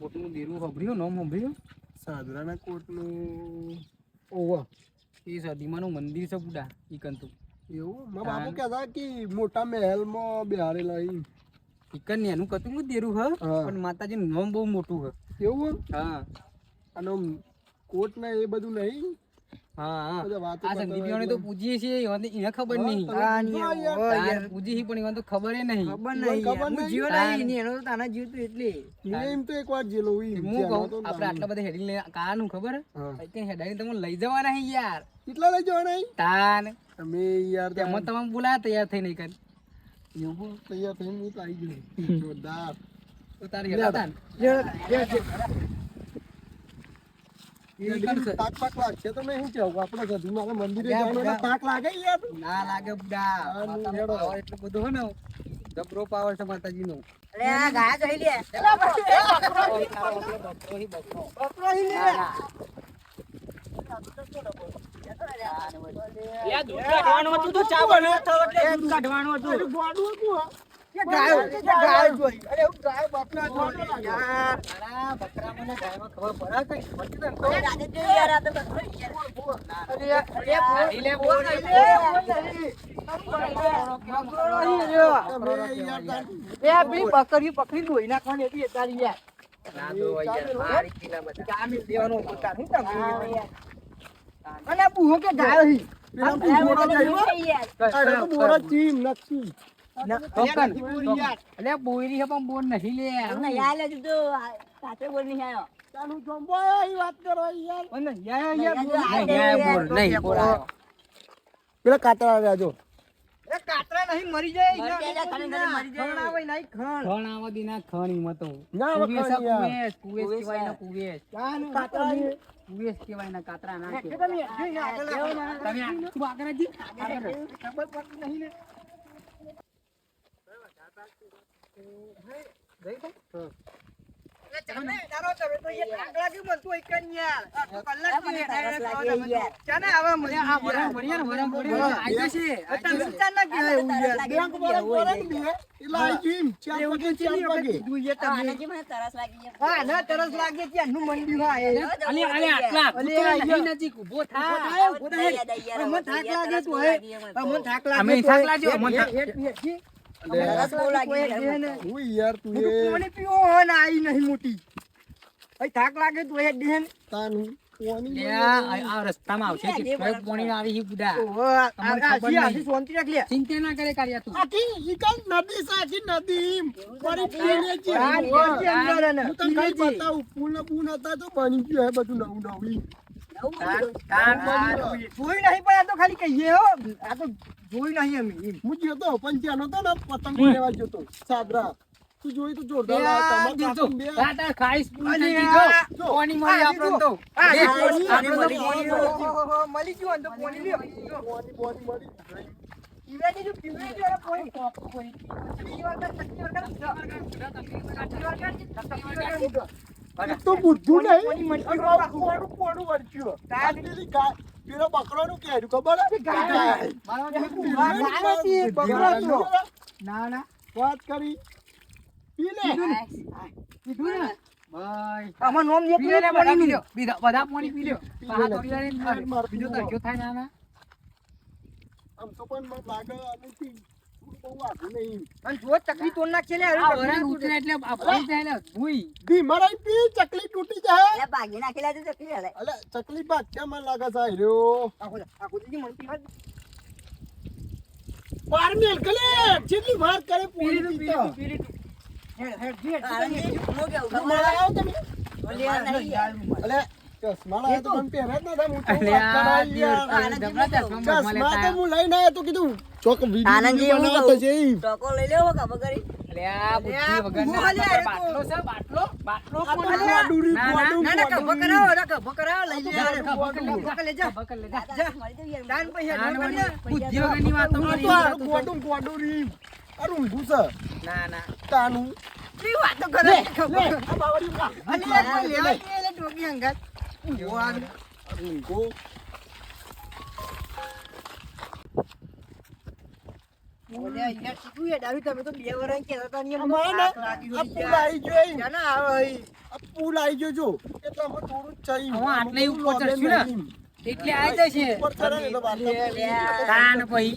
કોટનું દેરું સાંભળ્યું નામ સાંભળ્યું સાદરાના કોટનું ઓવા. એ સદીમાનું મંદિર છે બુડા એ કંતુ એવું? મારા બાપુ કહેતા કે મોટા મહેલમાં બિહારેલા એ ઈકન એનું કતું દેરું હ. પણ માતાજીનું નામ બહુ મોટું હ. એવું? હા. અને કોટ ને એ બધું નહીં? હા હા. આ તો પૂછીએ છીએ એને ખબર નહીં. પૂછો પણ એને તો ખબર નહીં. ખબર નહીં હું જીવ નહીં એનો તો તાના જીવ તો એટલે એમ તો એકવાર જેલો હું કહું આપણે આટલા બધા હેડી લઈને કાનું ખબર? હા. કઈ હેડાઈને તમને લઈ જવાના હે યાર. કેટલા લઈ જવાના ઈ? તાન. તમે યાર તેમાં તમે બોલાયા તૈયાર થઈ નહીં કર. એવું તૈયાર થઈને હું તો આવી ગયો. જોરદાર. તો હેડા તાન. પાક લાગશે તો મેં શું આપણે ગધું મારે મંદિરે યાર, જવાનું એટલે બધા- તાક લાગે યાર ના લાગે બુડા. હા, માતાનો હેડો. પાવર એટલો બધો હે ને જબરો પાવર છે માતાજીનો. અરે આ ગાય જોઈ લે. કાઢવાનું હતું ગોડું હતું હા. ગાયો? ગાયો. જોઈ? અરે હું ગાય બાપના ગોડું લાગે. તારા બકરામાં ને ગાયમાં ખબર પડે કઈ પડતી તને ખબર? રાતે જોઈ યાર આ તો બધું યાર. લે, બોલ. યાર એ બકરી પકડી દોઈ નાખવાની હતી તારી યાર. યાર, અને બુહો કે ગાયો હી પેલા બુહોરો ગયો. અરે તો બોરા ચીમ નથી. Token, token. બોયરી છે પણ બોલ નહીં લે ચાલુ જમવા એ વાત કરો યાર અને યા યા બોલ. નહીં, નહીં, બોલ, નહીં, બોલ આવ્યો. પેલા કાતરા આવ્યા જો એ કાતરા નહીં મરી જાય મરી જાય, ખણ ખણ મરી જાય. ખણ આવે નહીં ખણ ખણ આવા દી ના ખણ ઈ મતો. ના કુવેસ વખાણ આ યાર. કુવેસ, કુવેસ કહેવાય ને કુવેસ. કાતરા કુવેસ કહેવાય ને કાતરા ના કે તમે આગળ આવો. તમે આ- તું આગળ જી, આગળ ખબર પડતી નહીં ને. ઊભો લાગે થાય. યાર, મને થાક લાગે તું થાક લાગે હે. યાર તું એ પાણી પીવો હોય ને આઈ નહીં મોટી અહીં થાક લાગે તો એ દે ને. તાનું આ આ રસ્તામાં આવશે કે કયો આવી છે બુડા ઓહો, આ- આ- તમને ખબર આજી- આજી શાંતિ રાખ લે. ચિંતા ના કરે કાર્યા તું આખી ઈકલ નદી છે, નદી. ફરી પીને છે. આ નદી અંદર એને. હું તમને બતાવું. પુલ ને હતા તો બની ગયું બધું નવું નવું ઈ. જોઈ નહીં પણ આ તો ખાલી કહીએ હો આ તો જોઈ નહીં અમે હું ગયો તો પણ ત્યાં ને પતંગ લેવા ગયો તો સાદરા તું જોઈ તો જોરદાર ટાટા ખાઈશ જો. પોણી મળી આ તો. જો, તો મળી ગયું. તો પોણી લ્યો. જો. બોની બોની મળી. પીવાની જો, પીવાની જો, આ પોણી. પીવાની વગર, ચટણી વગર, ચટણી વગર. એક તો બુદ્ધુ નહીં. પોણી કોણું આ પેલી ખબર? તો બકરો. ના. ના. વાત કરી. પી ને? આમાં નોમ જે પી લે પીવે પી લ્યો. બીજા બધા પોણી પી લ્યો પાહા માર, બીજો પીવો. થાય ના ના આમ તો પણ લાગે અને ચકલી તોડ નાખશે લે, હવે આ ચકલી વરાળ તૂટે. ઉતરે એટલે આ પોણી થાય એટલે ભૂઈ. ભીમરાઈ પી ચકલી તૂટી જાય ભાગી નાખેલા તો ચકલી હલાય. અલે ચકલી બાદ કેમ મને લાગે છે આ આખો દીદી મને પીવા દે. મેલ કલે જેટલી વાર કરે પોણી પીતો હેડ, હેડ, હેડ, આનંદ હેડ. હું કેવું ખબર? તમે ઓલી નહીં અલે ચશ્મા તો પહેરે જ હું તો હું લઈને આવ્યો તો કીધું ચોક વીડિયો આનંદજી. છે ઈ. ટોકો લઈ લેવો ખબર કરી. અલે એટલે આ. જશે ઉપર ચડે ને એટલે વાત તો- તાન પછી.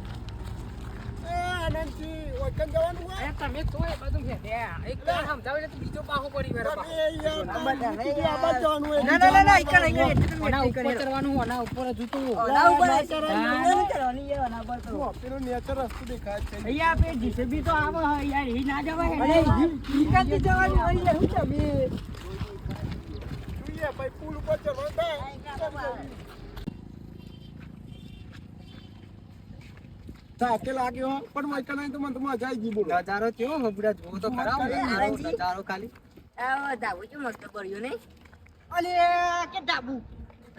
જવાનું હોય? તમે તો એ બધું છે. એક તો સમજાવે તો બીજો પાહો પડી વેરો તમે પાહો. યાર, તમે કીધું આ બાજુ જવાનું હોય. ના ના ના ના ઈકણ ઈકણ ઓના ઉપર ચડવાનું ઓના ઉપર જ ઉતરવું. ઉપર કરવાનું. કરવાની યાર, ઓના પર તો. પેલું નેચર રસ્તો દેખાય છે અહીંયા આપણે જીસીબી તો આવે યાર એ ના જવાય અરે હે. ઈકણ હોય લે હું તમે જોઈએ ભાઈ પુલ ઉપર ચડવાનું થાય. થાકે લાગ્યો હો, પણ વૈકણાઈ તો મને તો મજા આવી ગઈ બોલો. નજારો કેવો હબડા જોવો તો ખરા. નજારો ખાલી આ ધાબુ જો મસ્ત કર્યું ને. અલે કે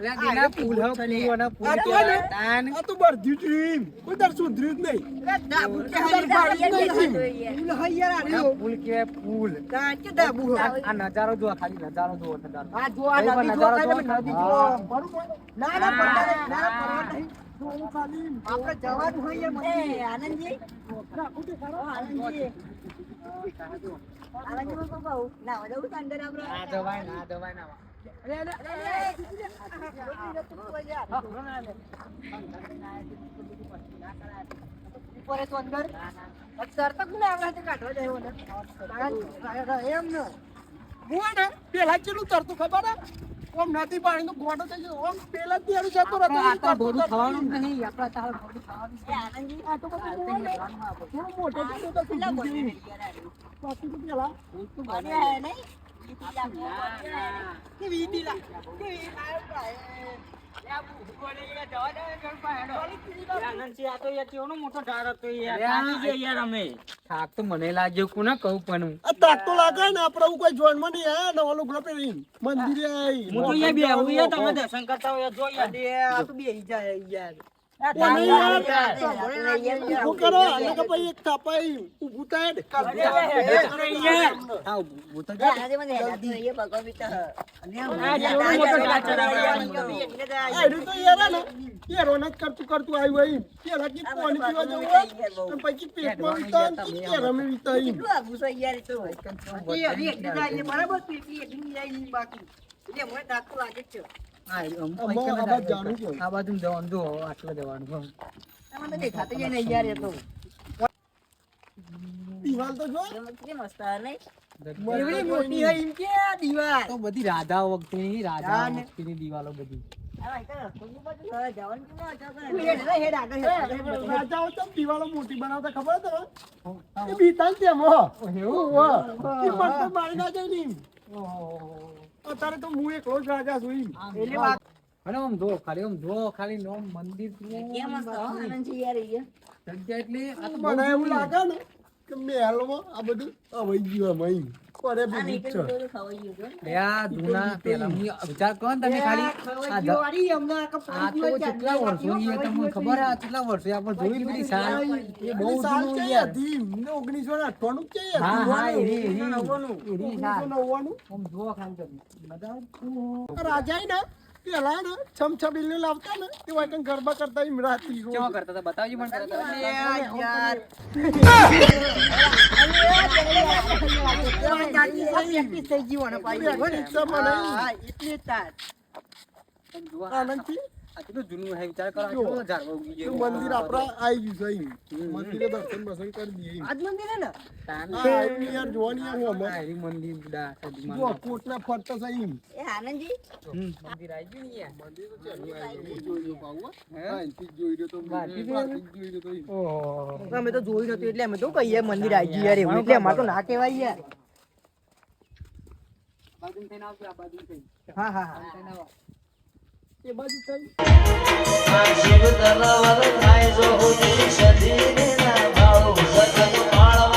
આ ગીલા ફૂલ હે, ફૂલોના ફૂલ આ તો તાન. આ તો બરધ્યું ડ્રીમ કોઈ તાર સુધર્યું જ નહીં. કે ડાબુ કે આ હાલી જ નહીં. ફૂલ હૈયા આ આલ્યો ફૂલ કહેવાય ફૂલ? કા કે હો? આ આ નજારો જો ખાલી નજારો જો નજારો આ જો આ નદી જો. તમે નદી જો હા. ના ના પડતા નહીં, ના પડવા નહીં. આપણે જવાનું હોય એ, આનંદજી. રાખું તે ખરો. ઓ, આનંદજી. આનંદજી ના જવું છે અંદર આપણે. ના જવાય ના જવાય ના અરે અરે અરે ઉપર તો અંદર. અત્યારે તો કોને આપણે કાઢવા જાય એમ ને. હું ને પેલા ચેટલું તરતું ખબર હે? ઓમ નથી પાણી નો ગોટો થઈ ગયો. ઓમ પેલા જ ત્યારે જતો રહેતો. આ તો બોરું થવાનું જ નહીં. આપણા તાર બોરું થવાનું છે આનંદજી આ તો બધું મોટો થઈ તો પેલા બોલે. બાકી તો પેલા. બોલે નહીં. હે. થાક તો મને લાગ્યો કોને કહું પણ હું. તાક તો લાગે ને આપડે એવું કોઈ જોનમાં નહીં હે ઓલું પહેરી મંદિરે હું તો અહીંયા બેહું યાર તમે દર્શન કરતા હોય જો આ તો બેહી જાય યાર કરતું કરતું આવ્યું પેલા કે પાણી પીવા જવું પછી પેટમાં વીતા બરાબર બાકી એટલે મને ડાકુ લાગે છે. આ બાજુ જાણું છે. આ બાજુ જવાનું જો આટલે જવાનું હો. આમાં તો દેખાતું જ નહીં યાર એ તો. દિવાલ તો જો. કેટલી મસ્ત હે નહીં? એવડી મોટી હોય એમ કે આ તો બધી રાધા વખતેની દિવાલો બધી. દિવાલો મોટી બનાવતા ખબર એ બીતા તેમ એવું પણ મારી ના જાય અત્યારે તો હું એકલો જ રાજા છું. એટલે વાત અને આમ જો ખાલી આમ જો ખાલી નોમ મંદિર કેમ હો? આનંદજી યાર જગ્યા એટલે આ તો મને એવું લાગે ને કે મહેલમાં આ બધું અવાઈ ગયું ઈ. આ બધું છે જો. આ જૂના પેલાની વિચાર કરો તમે ખાલી. આ તો કેટલા વર્ષો ઈ તમને ખબર આ કેટલા વર્ષો આપણે જોઈ લીધી સાલ એ બહુ જૂનું છે હતી. ને ઓગણીસો ને અઠ્ઠાણું જ હા હા એ સાલ નવ્વાણું. આમ જુઓ ખાલી તમે. બધા આ ને પેલા ને છમછબીલી લાવતા ને તે વાંકણ ગરબા કરતા એમ રાતી. કેવા કરતા હતા બતાવજો પણ કરતા હતા. યાર થઈ હો ને. આનંદથી આ કેટલું જૂનું હે વિચાર કરો આ ઝાડવા ઉગી તો મંદિર આપડા આવી ગયું છે મંદિરે દર્શન બર્શન કરી દઈએ આજ મંદિર ને? તાન. યાર જોવાની યાર હું આ મંદિર બુડા સદીમાં. જો કોટના ફરતા છે અહીં. એ આનંદજી? મંદિર આવી ગયું યાર. મંદિર તો ચાલુ આવી ગયું. જોઈ રહ્યો હા, જોઈ તો જોઈ તો. અમે તો એટલે અમે તો કહીએ મંદિર આવી ગયું યાર એવું એટલે અમારે તો ના કહેવાય યાર. આ થઈને આવજો, આ બાજુથી થઈને. હા હા. એ બાજુ થઈ શિવ તલવર થાય જો સદીને ના ભાવ સતત માળવામાં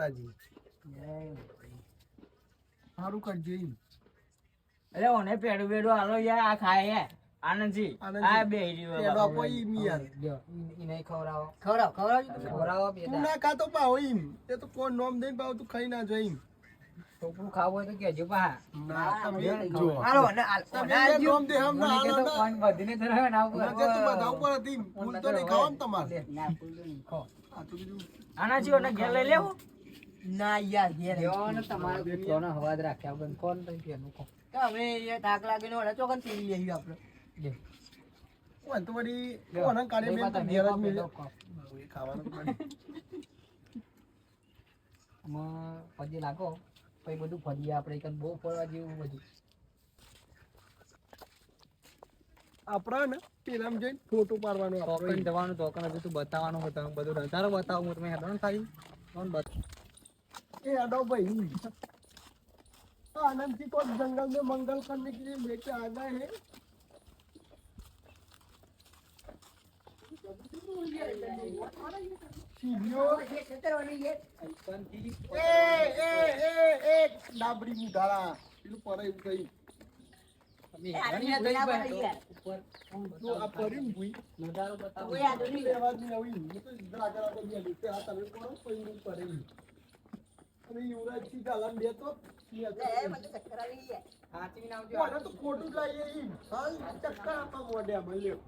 માતાજી. સારું કરજો ઈ. અરે ઓને પેડું બેડું હાલો યાર આ ખાય યાર આનંદજી આનંદજી. આ બે રહ્યો પેલો ઈમ યાર. ખવડાવ. ખવડાવ તું ના ખાતો પાવ ઈમ એ તો કોણ નોમ દઈને પાવ તું ખાઈ ના જાય ઈમ. ખાવું હોય તો કેજો પા ના તમે જો હાલો અને તમે નોમ દે હમ ના હાલો કહેતો કોણ બધીને ધરાવે ને આવું ના, તે બધા ઉપર હતી. ભૂલ તો નહીં ખાવાનું તમારે. ના ભૂલું નહીં, ખો. આ તો બીજું આનાથી ઓને ઘેર લઈ લેવું? ના યાર ઘેર લેવાનો તમારે કૂતરોનો હવાજ રાખ્યા વગર કોણ તઈ ઘેરનું કો તો અમે એ થાક લાગીને ઓલા ચોકન પી લઈએ આપણે લે. કોણ તો વળી કોણ કોને કાઢી મેં તો ઘેર જ ખો, મેં પેલો ખો. એ ખાવાનું પણ ફજી લાગો. પછી બધું ફરીએ આપણે એક બહુ ફરવા જેવું બધું. આપણા ને પેલા જઈને ફોટો પાડવાનો આપણે જવાનું તો કને બધું બતાવવાનું હોય તમે બધું નજારો બતાવું. તમે હેડો ને ખાલી. કોણ બતાવ એ અડો ભાઈ आनंद जी को जंगल में मंगल करने के लिए लेके आ गए हैं सीढ़ियों ए ए ए ए डाबरी मुढाला પેલું પરે એવું કઈ જો આ પર્યું ને ભૂઈ નજારો બતાવો અવાજની આવી હું તો સીધા આગળ આગળ ગયા અને યુવરાજથી ગાલા બે તો સાચવી ના આવજો. કોને તો ખોટું લાવીએ ઈ હાલ ચક્કર આપવા મોઢે આમાં લ્યો.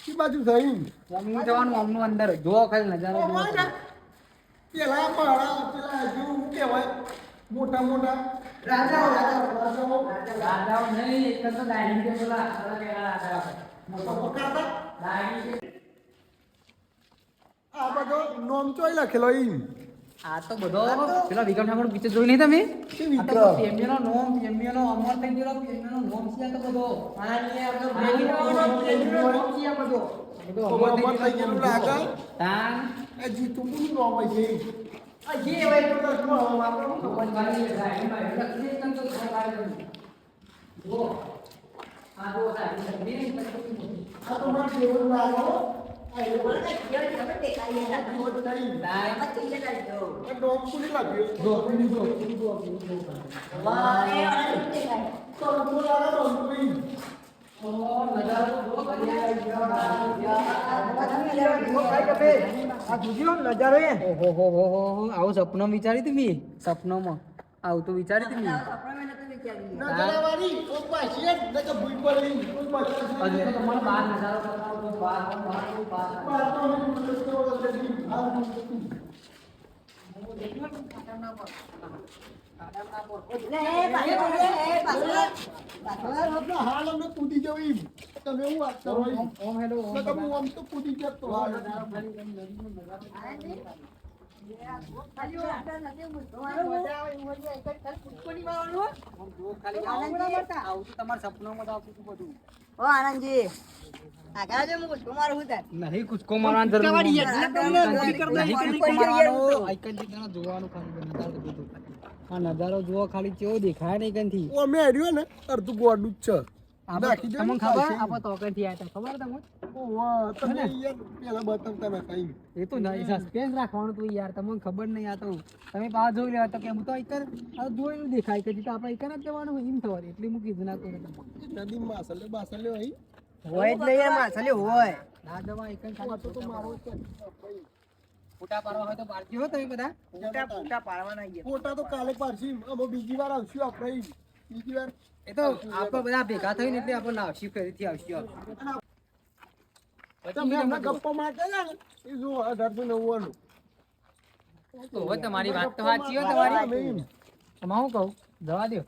કી બાજુ થઈ અમનું જવાનું અંદર. જો ખાલી નજારો. પેલા પહાડા પેલા હજુ કેવાય મોટા મોટા. રાજાઓ રાજાઓ. રાજાઓ. નહીં એક તો ડાઇનિંગ ટેબલ આ રાજાઓ. આ બધો નોમ ચોય લખેલો ઈ આ તો બધો પેલા વિક્રમ ઠાકોર પિક્ચર જોઈ નહીં તમે? આ તો વિક્રમ? પેમીનો નોમ પેમીનો અમર થઈ ગયેલો પેમીનો નોમ છે આ તો બધો. પેમીનો નોમ છે. આ બધો. બધો અમર થઈ ગયેલું લાગે? તાન. એ જીતું કોનું નોમ હોય છે? આ જે હોય તો તો શું આપણે ખબર પાડી જાય એમાં લખી દે તો ખબર પાડી દે જો આવું સપનું વિચારી તમે સપનોમાં આવું તો વિચારી તમે ના જલાવાળી, કોઈ પાછી જ, નહીં તો હાલ અમે કૂદી જવું. તમે એવું વાત કરો ઓમ હેલો તો કૂદી જતો હાલ. તમારા સપનોમાં તો બધું ઓ આનંદજી નહીં મારવાનું જરૂર નહીં. જોવાનું ખાલી. આ નજારો જુઓ ખાલી કેવો દેખાય નહીં કંથી ઓ અમે હેડ્યો ને અડધું ગોડું જ છે તમને ખબર? આપણે તો કંથી હતા ખબર તમને? ઓવા, તમે યાર પેલા બતાવતા ના કઈ એ તો સસ્પેન્સ રાખવાનું તું યાર તમને ખબર નહીં આ તો. તમે બહાર જોઈ લેવા તો કે હું તો આઈકન આ જોયેલું દેખાય કે તો આપણે આઈકન જ જવાનું એમ થવાનું એટલે હું કીધું ના કરું નદી માસલે બાસલે હોય. હોય જ નહીં માછલી હોય. ના દવા આઈકન આ તો તો મારો ફોટા પાડવા હોય તો પાડજો હો તમે બધા. ફૂટા ફૂટા પાડવાના ફોટા તો કાલે પાડશી અમે બીજી વાર આવશું આપણે. બીજી વાર એ તો આપણે બધા ભેગા થઈને એટલે આપણને આવશી ફરીથી થી આવશી તમારી વાત તો સાચી તમારી એમાં હું કહું? જવા દો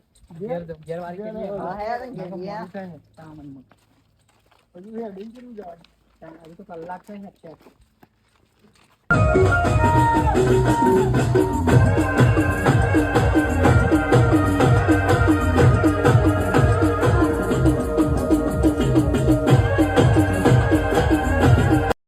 કલાક છે.